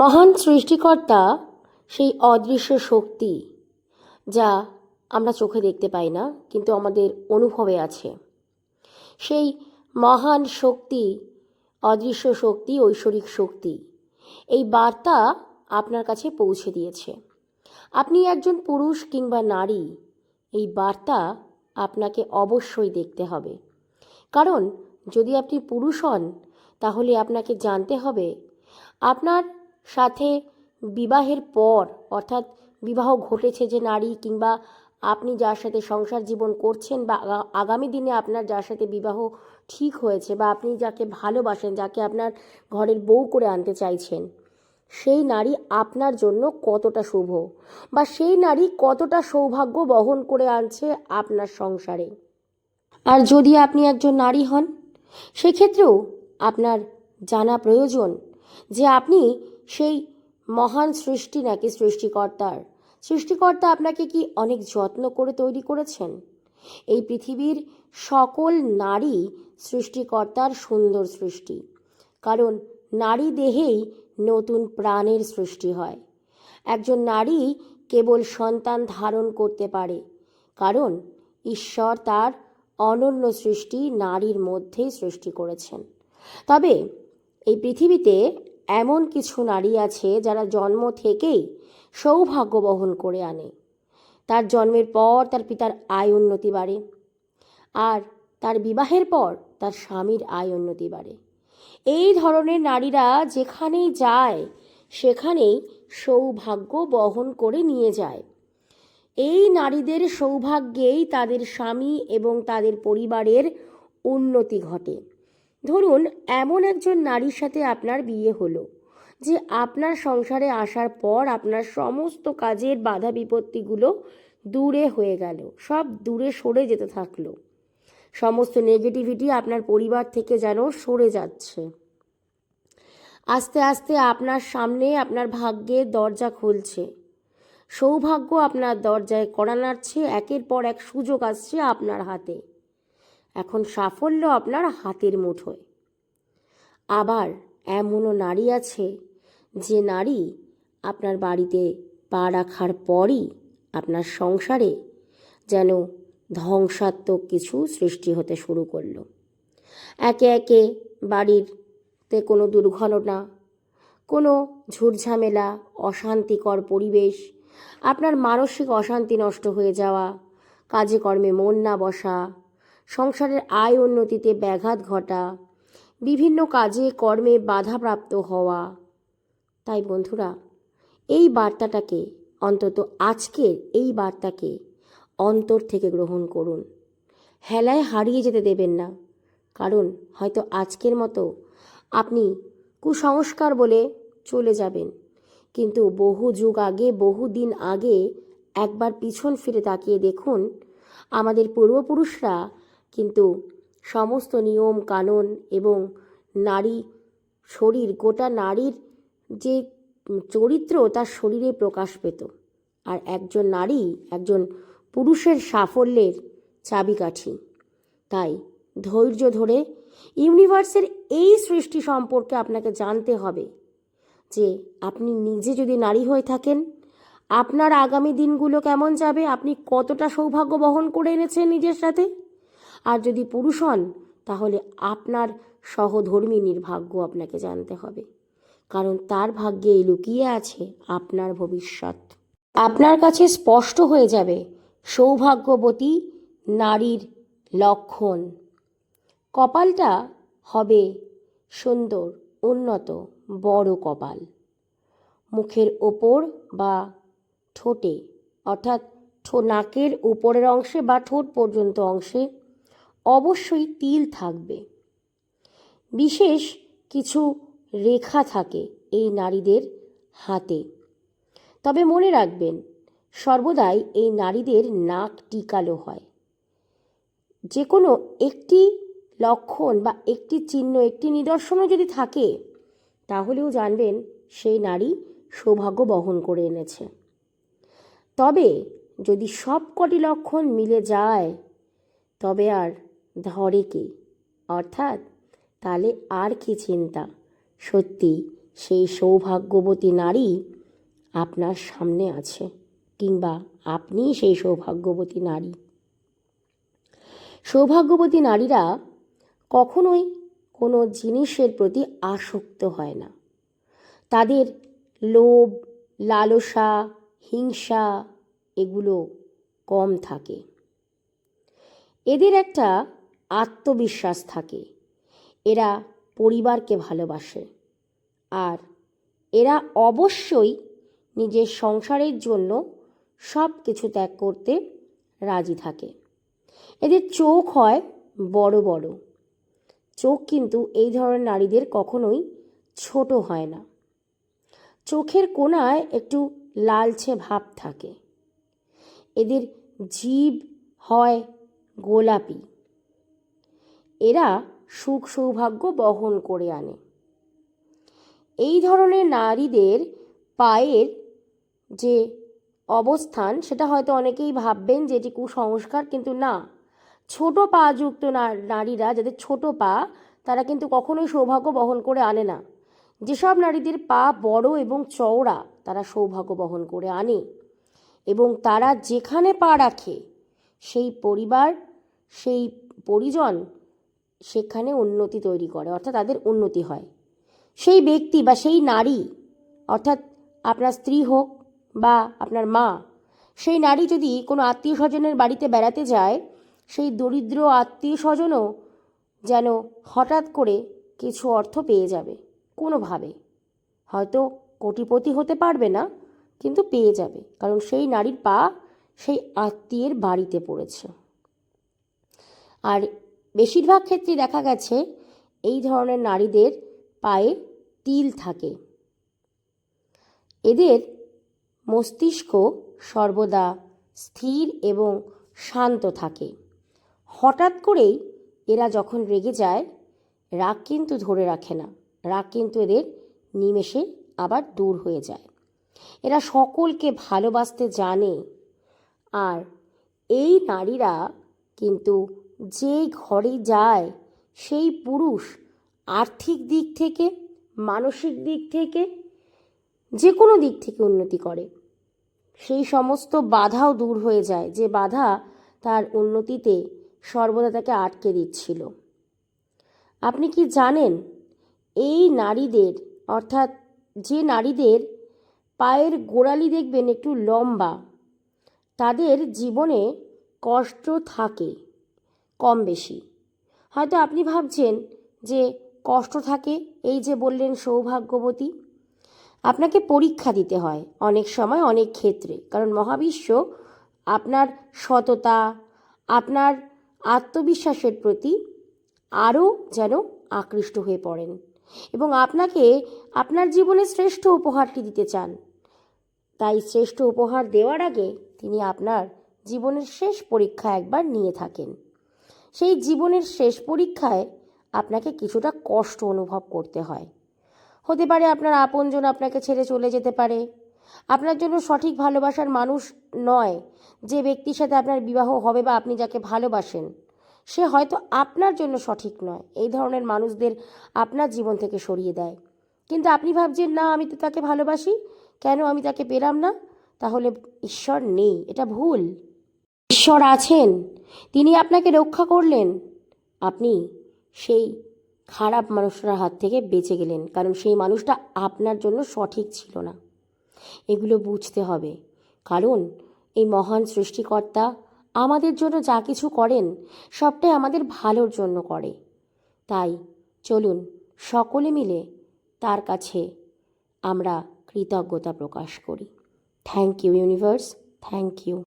মহান সৃষ্টিকর্তা সেই অদৃশ্য শক্তি যা আমরা চোখে দেখতে পাই না, কিন্তু আমাদের অনুভবে আছে। সেই মহান শক্তি, অদৃশ্য শক্তি, ঐশ্বরিক শক্তি, এই বার্তা আপনার কাছে পৌঁছে দিয়েছে। আপনি একজন পুরুষ কিংবা নারী, এই বার্তা আপনাকে অবশ্যই দেখতে হবে। কারণ যদি আপনি পুরুষ হন, তাহলে আপনাকে জানতে হবে আপনার সাথে বিবাহের পর, অর্থাৎ বিবাহ ঘটেছে যে নারী কিংবা আপনি যার সাথে সংসার জীবন করছেন বা আগামী দিনে আপনার যার সাথে বিবাহ ঠিক হয়েছে বা আপনি যাকে ভালোবাসেন, যাকে আপনার ঘরের বউ করে আনতে চাইছেন, সেই নারী আপনার জন্য কতটা শুভ বা সেই নারী কতটা সৌভাগ্য বহন করে আনছে আপনার সংসারে? আর যদি আপনি একজন নারী হন, সেক্ষেত্রেও আপনার জানা প্রয়োজন যে আপনি সেই মহান সৃষ্টি নাকি সৃষ্টিকর্তার? সৃষ্টিকর্তা আপনাকে কি অনেক যত্ন করে তৈরি করেছেন? এই পৃথিবীর সকল নারী সৃষ্টিকর্তার সুন্দর সৃষ্টি। কারণ নারী দেহেই নতুন প্রাণের সৃষ্টি হয়। একজন নারী কেবল সন্তান ধারণ করতে পারে। কারণ ঈশ্বর তার অনন্য সৃষ্টি নারীর মধ্যেই সৃষ্টি করেছেন। তবে এই পৃথিবীতে এমন কিছু নারী আছে যারা জন্ম থেকেই সৌভাগ্য বহন করে আনে। তার জন্মের পর তার পিতার আয় উন্নতি বাড়ে আর তার বিবাহের পর তার স্বামীর আয় উন্নতি বাড়ে। এই ধরনের নারীরা যেখানেই যায়, সেখানেই সৌভাগ্য বহন করে নিয়ে যায়। এই নারীদের সৌভাগ্যেই তাদের স্বামী এবং তাদের পরিবারের উন্নতি ঘটে। ধরুন, এমন একজন নারীর সাথে আপনার বিয়ে হলো, যে আপনার সংসারে আসার পর আপনার সমস্ত কাজের বাধা বিপত্তিগুলো দূরে হয়ে গেল, সব দূরে সরে যেতে থাকল। সমস্ত নেগেটিভিটি আপনার পরিবার থেকে যেন সরে যাচ্ছে। আস্তে আস্তে আপনার সামনে আপনার ভাগ্যের দরজা খুলছে। সৌভাগ্য আপনার দরজায় কড়া নাড়ছে, একের পর এক সুযোগ আসছে আপনার হাতে। এখন সাফল্য আপনার হাতের মুঠোয়। আবার এমনও নারী আছে যে নারী আপনার বাড়িতে পা রাখার পরই আপনার সংসারে যেন ধ্বংসাত্মক কিছু সৃষ্টি হতে শুরু করল। একে একে বাড়িতে কোনো দুর্ঘটনা, কোনো ঝুটঝামেলা, অশান্তিকর পরিবেশ, আপনার মানসিক অশান্তি নষ্ট হয়ে যাওয়া, কাজে কর্মে মন না বসা সংসারের আয় উন্নতিতে ব্যাঘাত ঘটা, বিভিন্ন কাজে কর্মে বাধাপ্রাপ্ত হওয়া। তাই বন্ধুরা, এই বার্তাটাকে অন্তত আজকের এই বার্তাকে অন্তর থেকে গ্রহণ করুন। হেলায় হারিয়ে যেতে দেবেন না, কারণ হয়তো আজকের মতো আপনি কুসংস্কার বলে চলে যাবেন। কিন্তু বহু যুগ আগে, বহু দিন আগে একবার পিছন ফিরে তাকিয়ে দেখুন, আমাদের পূর্বপুরুষরা কিন্তু সমস্ত নিয়ম, কানুন এবং নারী শরীর, গোটা নারীর যে চরিত্র, তার শরীরে প্রকাশ পেত। আর একজন নারী একজন পুরুষের সাফল্যের চাবিকাঠি। তাই ধৈর্য ধরে ইউনিভার্সের এই সৃষ্টি সম্পর্কে আপনাকে জানতে হবে যে আপনি নিজে যদি নারী হয়ে থাকেন, আপনার আগামী দিনগুলো কেমন যাবে? আপনি কতটা সৌভাগ্য বহন করে এনেছেন নিজের সাথে? আর যদি পুরুষ হন, তাহলে আপনার সহধর্মিনীর ভাগ্য আপনাকে জানতে হবে। কারণ তার ভাগ্যে লুকিয়ে আছে আপনার ভবিষ্যৎ। আপনার কাছে স্পষ্ট হয়ে যাবে, সৌভাগ্যবতী নারীর লক্ষণ। কপালটা হবে সুন্দর, উন্নত, বড় কপাল। মুখের ওপর বা ঠোঁটে, অর্থাৎ নাকের উপরের অংশে বা ঠোঁট পর্যন্ত অংশে অবশ্যই তিল থাকবে। বিশেষ কিছু রেখা থাকে এই নারীদের হাতে। তবে মনে রাখবেন, সর্বদাই এই নারীদের নাক টিকালো হয়। যে কোনো একটি লক্ষণ বা একটি চিহ্ন, একটি নিদর্শনও যদি থাকে, তাহলেও জানবেন সেই নারী সৌভাগ্য বহন করে এনেছে। তবে যদি সব কটি লক্ষণ মিলে যায়, তবে আর ধরে কে? অর্থাৎ তাহলে আর কি চিন্তা? সত্যি সেই সৌভাগ্যবতী নারী আপনার সামনে আছে, কিংবা আপনিই সেই সৌভাগ্যবতী নারী। সৌভাগ্যবতী নারীরা কখনোই কোনো জিনিসের প্রতি আসক্ত হয় না। তাদের লোভ, লালসা, হিংসা এগুলো কম থাকে। এদের একটা আত্মবিশ্বাস থাকে। এরা পরিবারকে ভালোবাসে। আর এরা অবশ্যই নিজের সংসারের জন্য সব কিছু ত্যাগ করতে রাজি থাকে। এদের চোখ হয় বড় বড়। চোখ কিন্তু এই ধরনের নারীদের কখনোই ছোট হয় না। চোখের কোণায় একটু লালচে ভাব থাকে। এদের জীব হয় গোলাপি। এরা সুখ সৌভাগ্য বহন করে আনে। এই ধরনের নারীদের পায়ের যে অবস্থান, সেটা হয়তো অনেকেই ভাববেন যে এটি কুসংস্কার, কিন্তু না। ছোট পা যুক্ত নারীরা, যাদের ছোট পা, তারা কিন্তু কখনোই সৌভাগ্য বহন করে আনে না। যেসব নারীদের পা বড় এবং চওড়া, তারা সৌভাগ্য বহন করে আনে। এবং তারা যেখানে পা রাখে, সেই পরিবার, সেই পরিজন সেখানে উন্নতি তৈরি করে, অর্থাৎ তাদের উন্নতি হয়। সেই ব্যক্তি বা সেই নারী, অর্থাৎ আপনার স্ত্রী হোক বা আপনার মা, সেই নারী যদি কোনো আত্মীয় স্বজনের বাড়িতে বেড়াতে যায়, সেই দরিদ্র আত্মীয় স্বজনও যেন হঠাৎ করে কিছু অর্থ পেয়ে যাবে, কোনোভাবে। হয়তো কোটিপতি হতে পারবে না, কিন্তু পেয়ে যাবে, কারণ সেই নারীর পা সেই আত্মীয়ের বাড়িতে পড়েছে। আর বেশিরভাগ ক্ষেত্রে দেখা গেছে এই ধরনের নারীদের পায়ে তিল থাকে। এদের মস্তিষ্ক সর্বদা স্থির এবং শান্ত থাকে। হঠাৎ করেই এরা যখন রেগে যায়, রাগ কিন্তু ধরে রাখে না। রাগ কিন্তু এদের নিমেষে আবার দূর হয়ে যায়। এরা সকলকে ভালোবাসতে জানে। আর এই নারীরা কিন্তু যে ঘরে যায়, সেই পুরুষ আর্থিক দিক থেকে, মানসিক দিক থেকে যে কোনো দিক থেকে উন্নতি করে। সেই সমস্ত বাধাও দূর হয়ে যায়, যে বাধা তার উন্নতিতে সর্বদা তাকে আটকে দিচ্ছিল। আপনি কি জানেন, এই নারীদের, অর্থাৎ যে নারীদের পায়ের গোড়ালি দেখবেন একটু লম্বা, তাদের জীবনে কষ্ট থাকে। কম বেশি। হয়তো আপনি ভাবছেন যে কষ্ট থাকে, এই যে বললেন সৌভাগ্যবতী। আপনাকে পরীক্ষা দিতে হয় অনেক সময়, অনেক ক্ষেত্রে। কারণ মহাবিশ্ব আপনার সততা, আপনার আত্মবিশ্বাসের প্রতি আরও যেন আকৃষ্ট হয়ে পড়েন এবং আপনাকে আপনার জীবনে শ্রেষ্ঠ উপহারটি দিতে চান। তাই শ্রেষ্ঠ উপহার দেওয়ার আগে তিনি আপনার জীবনের শেষ পরীক্ষা একবার নিয়ে থাকেন। সেই জীবনের শেষ পরীক্ষায় আপনাকে কিছুটা কষ্ট অনুভব করতে হয়। হতে পারে আপনার আপনজন আপনাকে ছেড়ে চলে যেতে পারে। আপনার জন্য সঠিক ভালোবাসার মানুষ নয় যে ব্যক্তির সাথে আপনার বিবাহ হবে বা আপনি যাকে ভালোবাসেন। সে হয়তো আপনার জন্য সঠিক নয়। এই ধরনের মানুষদের আপনার জীবন থেকে সরিয়ে দেয়। কিন্তু আপনি ভাবছেন, না, আমি তো তাকে ভালোবাসি। কেন আমি তাকে পেলাম না? তাহলে ঈশ্বর নেই। এটা ভুল। ঈশ্বর আছেন, তিনি আপনাকে রক্ষা করলেন। আপনি সেই খারাপ মানুষটার হাত থেকে বেঁচে গেলেন, কারণ সেই মানুষটা আপনার জন্য সঠিক ছিল না। এগুলো বুঝতে হবে, কারণ এই মহান সৃষ্টিকর্তা আমাদের জন্য যা কিছু করেন, সবটাই আমাদের ভালোর জন্য করে। তাই চলুন সকলে মিলে তার কাছে আমরা কৃতজ্ঞতা প্রকাশ করি। Thank you universe, thank you.